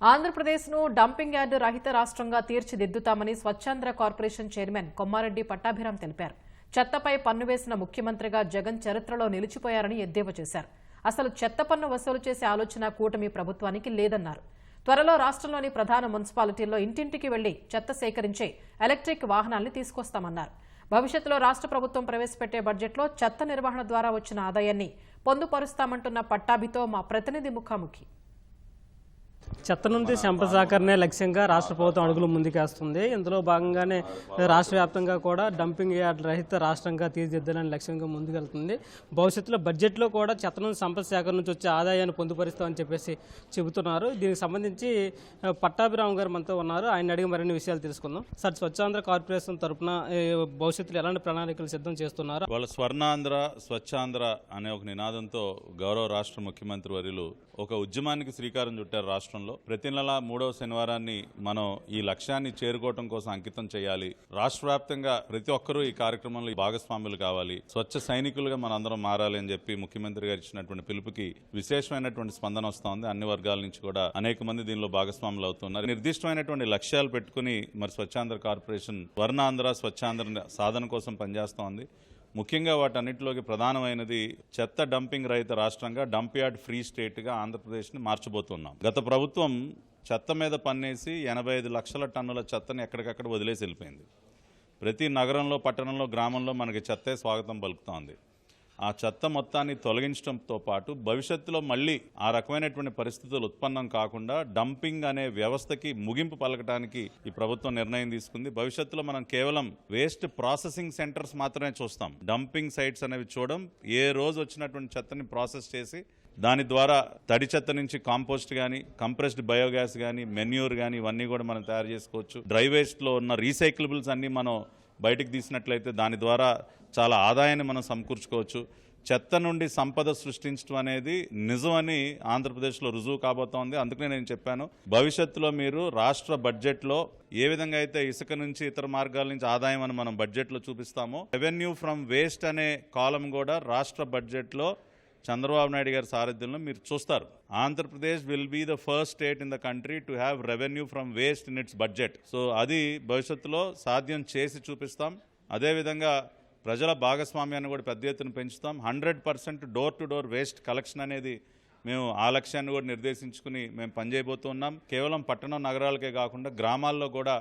ఆంధ్రప్రదేశ్ను dumping yard రహిత రాష్ట్రంగా తీర్చిదిద్దుతామని స్వచ్ఛాంధ్ర కార్పొరేషన్ చైర్మన్ కొమ్మారెడ్డి పట్టాభిరామ్ తెలిపారు. చెత్తపై పన్ను వేసిన ముఖ్యమంత్రిగా జగన్ చరిత్రలో నిలిచిపోయారని ఎద్దేవా చేశారు. అసలు చెత్త పన్ను వసూలు చేసే ఆలోచన కూటమి ప్రభుత్వానికి లేదన్నారు. త్వరలో రాష్ట్రంలోని ప్రధాన మున్సిపాలిటీల్లో ఇంటింటికి వెళ్ళి చెత్త సేకరించే ఎలక్ట్రిక్ వాహనాల్ని తీసుకొస్తామన్నారు. భవిష్యత్తులో రాష్ట్ర ప్రభుత్వం ప్రవేశపెట్టే బడ్జెట్లో చెత్త నిర్వహణ ద్వారా వచ్చిన ఆదాయాన్ని పొందుపరుస్తామంటున్న పట్టాభితో మా ప్రతినిధి ముఖాముఖి. చెత్త నుండి శంప సేకరణే లక్ష్యంగా రాష్ట్ర ప్రభుత్వం అడుగులు ముందుకేస్తుంది. ఇందులో భాగంగానే రాష్ట్ర వ్యాప్తంగా కూడా డంపింగ్ యార్డ్ రహిత రాష్ట్రంగా తీర్చిదిద్దాలని లక్ష్యంగా ముందుకెళ్తుంది. భవిష్యత్తులో బడ్జెట్లో కూడా చెత్త నుండి సంపద సేకరణ నుంచి వచ్చే ఆదాయాన్ని పొందుపరుస్తామని చెప్పేసి చెబుతున్నారు. దీనికి సంబంధించి ఆ, పట్టాభిరామ్ గారు మనతో ఉన్నారు. ఆయన అడిగి మరిన్ని విషయాలు తెలుసుకుందాం. సార్ స్వచ్ఛాంధ్ర కార్పొరేషన్ తరపున భవిష్యత్తులో ఎలాంటి ప్రణాళికలు సిద్ధం చేస్తున్నారు? వాళ్ళ స్వర్ణాంధ్ర స్వచ్ఛాంధ్ర అనే ఒక నినాదంతో గౌరవ రాష్ట్ర ముఖ్యమంత్రి వర్యులు ఒక ఉద్యమానికి శ్రీకారం చుట్టారు రాష్ట్రంలో. ప్రతి నెల మూడవ శనివారాన్ని మనం ఈ లక్ష్యాన్ని చేరుకోవటం కోసం అంకితం చేయాలి. రాష్ట్ర వ్యాప్తంగా ప్రతి ఒక్కరూ ఈ కార్యక్రమంలో భాగస్వాములు కావాలి. స్వచ్ఛ సైనికులుగా మనందరం మారాలి అని చెప్పి ముఖ్యమంత్రి గారు ఇచ్చినటువంటి పిలుపుకి విశేషమైనటువంటి స్పందన వస్తోంది అన్ని వర్గాల నుంచి కూడా అనేక మంది దీనిలో భాగస్వాములు అవుతున్నారు. నిర్దిష్టమైనటువంటి లక్ష్యాలు పెట్టుకుని మరి స్వచ్ఛాంధ్ర కార్పొరేషన్ వర్ణాంధ్ర స్వచ్ఛాంధ్ర సాధన కోసం పనిచేస్తోంది ముఖ్యంగా వాటన్నిటిలోకి ప్రధానమైనది చెత్త డంపింగ్ రహిత రాష్ట్రంగా డంప్ యార్డ్ ఫ్రీ స్టేట్గా ఆంధ్రప్రదేశ్ని మార్చబోతున్నాం. గత ప్రభుత్వం చెత్త మీద పన్నేసి ఎనభై ఐదు లక్షల టన్నుల చెత్తని ఎక్కడికక్కడ వదిలేసి వెళ్ళిపోయింది. ప్రతి నగరంలో పట్టణంలో గ్రామంలో మనకి చెత్తే స్వాగతం పలుకుతోంది. ఆ చెత్త మొత్తాన్ని తొలగించడంతో పాటు భవిష్యత్తులో మళ్ళీ ఆ రకమైనటువంటి పరిస్థితులు ఉత్పన్నం కాకుండా డంపింగ్ అనే వ్యవస్థకి ముగింపు పలకడానికి ఈ ప్రభుత్వం నిర్ణయం తీసుకుంది. భవిష్యత్తులో మనం కేవలం వేస్ట్ ప్రాసెసింగ్ సెంటర్స్ మాత్రమే చూస్తాం. డంపింగ్ సైట్స్ అనేవి చూడడం ఏ రోజు వచ్చినటువంటి చెత్తని ప్రాసెస్ చేసి దాని ద్వారా తడి చెత్త నుంచి కాంపోస్ట్ కానీ కంప్రెస్డ్ బయోగ్యాస్ కానీ మెన్యూర్ కానీ ఇవన్నీ కూడా మనం తయారు చేసుకోవచ్చు. డ్రై వేస్ట్లో ఉన్న రీసైక్లబుల్స్ అన్నీ మనం బయటికి తీసినట్లయితే దాని ద్వారా చాలా ఆదాయాన్ని మనం సమకూర్చుకోవచ్చు. చెత్త నుండి సంపద సృష్టించడం అనేది నిజమని ఆంధ్రప్రదేశ్లో రుజువు కాబోతోంది. అందుకనే నేను చెప్పాను భవిష్యత్తులో మీరు రాష్ట్ర బడ్జెట్లో ఏ విధంగా అయితే ఇసుక నుంచి ఇతర మార్గాల నుంచి ఆదాయం అని మనం బడ్జెట్లో చూపిస్తామో రెవెన్యూ ఫ్రమ్ వేస్ట్ అనే కాలం కూడా రాష్ట్ర బడ్జెట్లో చంద్రబాబు నాయుడు గారి సారథ్యంలో మీరు చూస్తారు. Andhra Pradesh will be the first state in the country to have revenue from waste in its budget so అది భవిష్యత్తులో సాధ్యం చేసి చూపిస్తాం. అదేవిధంగా ప్రజల భాగస్వామ్యాన్ని కూడా పెద్ద ఎత్తున పెంచుతాం. Hundred percent door to door waste collection అనేది మేము ఆ లక్ష్యాన్ని కూడా నిర్దేశించుకుని మేము పనిచేయబోతున్నాం కేవలం పట్టణం నగరాలకే కాకుండా గ్రామాల్లో కూడా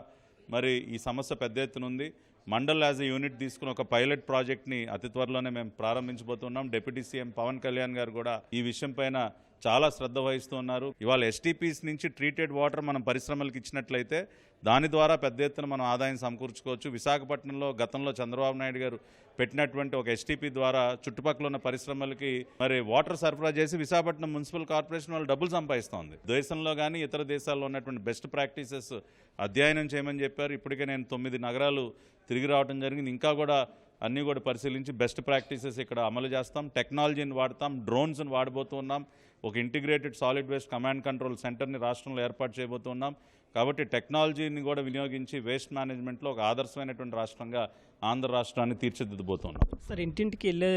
మరి ఈ సమస్య పెద్ద ఎత్తున ఉంది. మండల్ యాజ్ ఎ యూనిట్ తీసుకుని ఒక పైలట్ ప్రాజెక్ట్ని అతి త్వరలోనే మేము ప్రారంభించబోతున్నాం. డిప్యూటీ సీఎం పవన్ కళ్యాణ్ గారు కూడా ఈ విషయం పైన చాలా శ్రద్ధ వహిస్తూ ఉన్నారు. ఇవాళ ఎస్టీపీస్ నుంచి ట్రీటెడ్ వాటర్ మనం పరిశ్రమలకు ఇచ్చినట్లయితే దాని ద్వారా పెద్ద ఎత్తున మనం ఆదాయం సమకూర్చుకోవచ్చు. విశాఖపట్నంలో గతంలో చంద్రబాబు నాయుడు గారు పెట్టినటువంటి ఒక ఎస్టీపీ ద్వారా చుట్టుపక్కల ఉన్న పరిశ్రమలకి మరి వాటర్ సరఫరా చేసి విశాఖపట్నం మున్సిపల్ కార్పొరేషన్ వాళ్ళు డబ్బులు సంపాదిస్తోంది. దేశంలో కానీ ఇతర దేశాల్లో ఉన్నటువంటి బెస్ట్ ప్రాక్టీసెస్ అధ్యయనం చేయమని చెప్పారు. ఇప్పటికే నేను తొమ్మిది నగరాలు తిరిగి రావడం జరిగింది. ఇంకా కూడా అన్నీ కూడా పరిశీలించి బెస్ట్ ప్రాక్టీసెస్ ఇక్కడ అమలు చేస్తాం. టెక్నాలజీని వాడతాం డ్రోన్స్ని వాడబోతున్నాం ఒక integrated solid waste command control సెంటర్ని రాష్ట్రంలో ఏర్పాటు చేయబోతున్నాం కాబట్టి టెక్నాలజీని కూడా వినియోగించి వేస్ట్ మేనేజ్మెంట్లో ఒక ఆదర్శమైనటువంటి రాష్ట్రంగా ఆంధ్ర రాష్ట్రాన్ని తీర్చిదిద్దబోతున్నాం. సార్ ఇంటింటికి వెళ్ళే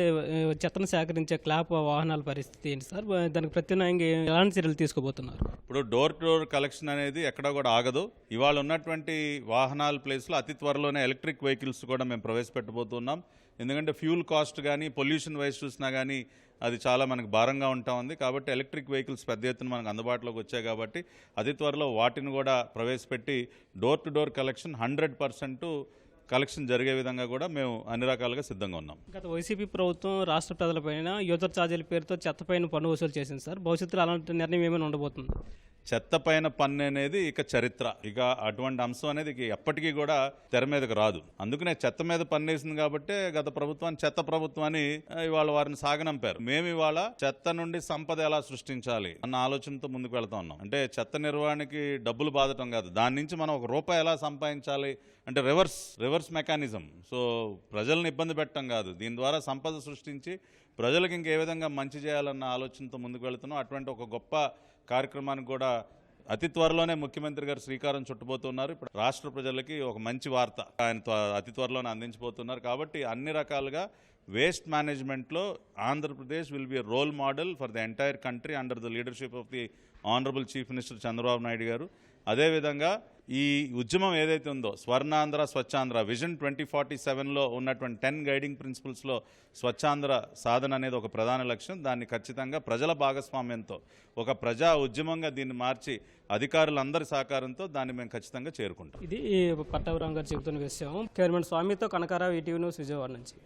చెత్తను సేకరించే క్లాప్ వాహనాల పరిస్థితి ఏంటి సార్? దానికి ప్రత్యామ్నాయంగా ఎలాంటి చర్యలు తీసుకోబోతున్నారు? ఇప్పుడు డోర్ టు డోర్ కలెక్షన్ అనేది ఎక్కడ కూడా ఆగదు. ఇవాళ ఉన్నటువంటి వాహనాల ప్లేస్లో అతి త్వరలోనే ఎలక్ట్రిక్ వెహికల్స్ కూడా మేము ప్రవేశపెట్టబోతున్నాం. ఎందుకంటే ఫ్యూల్ కాస్ట్ కానీ పొల్యూషన్ వైజ్ చూసినా కానీ అది చాలా మనకు భారంగా ఉంటా ఉంది. కాబట్టి ఎలక్ట్రిక్ వెహికల్స్ పెద్ద ఎత్తున మనకు అందుబాటులోకి వచ్చాయి కాబట్టి అతి త్వరలో వాటిని కూడా ప్రవేశపెట్టి door to door collection hundred collection జరిగే విధంగా కూడా మేము అన్ని రకాలుగా సిద్ధంగా ఉన్నాం. గత వైసీపీ ప్రభుత్వం రాష్ట్ర ప్రజలపైన యూజర్ ఛార్జీల పేరుతో చెత్తపైన పన్ను వసూలు చేసింది సార్. భవిష్యత్తులో అలాంటి నిర్ణయం ఏమైనా ఉండబోతుంది? చెత్త పైన పన్ను అనేది ఇక చరిత్ర. ఇక అటువంటి అంశం అనేది ఇక ఎప్పటికీ కూడా తెర మీదకి రాదు. అందుకనే చెత్త మీద పన్నేసింది కాబట్టి గత ప్రభుత్వాన్ని చెత్త ప్రభుత్వం అని ఇవాళ వారిని సాగనంపారు. మేము ఇవాళ చెత్త నుండి సంపద ఎలా సృష్టించాలి అన్న ఆలోచనతో ముందుకు వెళ్తా ఉన్నాం. అంటే చెత్త నిర్వహణకి డబ్బులు బాధటం కాదు. దాని నుంచి మనం ఒక రూపాయి ఎలా సంపాదించాలి అంటే రివర్స్ రివర్స్ మెకానిజం. సో ప్రజల్ని ఇబ్బంది పెట్టడం కాదు. దీని ద్వారా సంపద సృష్టించి ప్రజలకు ఇంకే విధంగా మంచి చేయాలన్న ఆలోచనతో ముందుకు వెళుతున్నాం. అటువంటి ఒక గొప్ప కార్యక్రమానికి కూడా అతి త్వరలోనే ముఖ్యమంత్రి గారు శ్రీకారం చుట్టబోతున్నారు. ఇప్పుడు రాష్ట్ర ప్రజలకి ఒక మంచి వార్త ఆయన త్వ- అతి త్వరలోనే అందించబోతున్నారు. కాబట్టి అన్ని రకాలుగా వేస్ట్ మేనేజ్మెంట్లో Andhra Pradesh will be role model for the entire country under the leadership of the honourable chief minister Chandrababu Naidu garu. అదేవిధంగా ఈ ఉద్యమం ఏదైతే ఉందో Swarnandhra Swachhandhra vision twenty forty సెవెన్లో ఉన్నటువంటి టెన్ గైడింగ్ ప్రిన్సిపల్స్లో స్వచ్ఛాంధ్ర సాధన అనేది ఒక ప్రధాన లక్ష్యం. దాన్ని ఖచ్చితంగా ప్రజల భాగస్వామ్యంతో ఒక ప్రజా ఉద్యమంగా దీన్ని మార్చి అధికారులందరి సహకారంతో దాన్ని మేము ఖచ్చితంగా చేరుకుంటాం. ఇది పట్టాభిరామ్ గారు చెబుతున్న విషయం. చైర్మన్ స్వామితో కనకారావు ఈటీవీ న్యూస్ విజయవాడ నుంచి.